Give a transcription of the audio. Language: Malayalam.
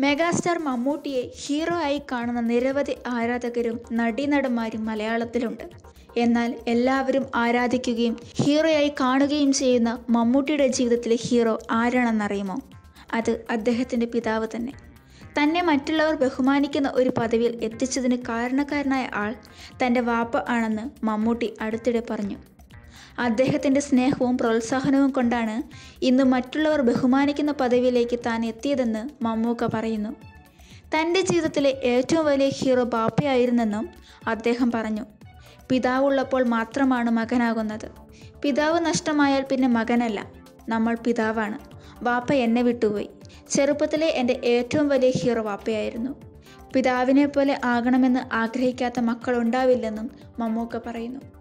മെഗാസ്റ്റാർ മമ്മൂട്ടിയെ ഹീറോ ആയി കാണുന്ന നിരവധി ആരാധകരും നടീനടന്മാരും മലയാളത്തിലുണ്ട്. എന്നാൽ എല്ലാവരും ആരാധിക്കുകയും ഹീറോയായി കാണുകയും ചെയ്യുന്ന മമ്മൂട്ടിയുടെ ജീവിതത്തിലെ ഹീറോ ആരാണെന്നറിയുമോ? അത് അദ്ദേഹത്തിന്റെ പിതാവ് തന്നെ. തന്നെ മറ്റുള്ളവർ ബഹുമാനിക്കുന്ന ഒരു പദവിയിൽ എത്തിച്ചതിന് കാരണക്കാരനായ ആൾ തന്റെ വാപ്പ ആണെന്ന് മമ്മൂട്ടി അടുത്തിടെ പറഞ്ഞു. അദ്ദേഹത്തിന്റെ സ്നേഹവും പ്രോത്സാഹനവും കൊണ്ടാണ് ഇന്ന് മറ്റുള്ളവർ ബഹുമാനിക്കുന്ന പദവിയിലേക്ക് താൻ എത്തിയതെന്ന് മമ്മൂക്ക പറയുന്നു. തന്റെ ജീവിതത്തിലെ ഏറ്റവും വലിയ ഹീറോ ബാപ്പയായിരുന്നെന്നും അദ്ദേഹം പറഞ്ഞു. പിതാവുള്ളപ്പോൾ മാത്രമാണ് മകനാകുന്നത്. പിതാവ് നഷ്ടമായാൽ പിന്നെ മകനല്ല. നമ്മൾ പിതാവാണ്. വാപ്പ എന്നെ വിട്ടുപോയി. ചെറുപ്പത്തിലെ എന്റെ ഏറ്റവും വലിയ ഹീറോ വാപ്പയായിരുന്നു പിതാവിനെ പോലെ ആകണമെന്ന് ആഗ്രഹിക്കാത്ത മക്കളുണ്ടാവില്ലെന്നും മമ്മൂക്ക പറയുന്നു.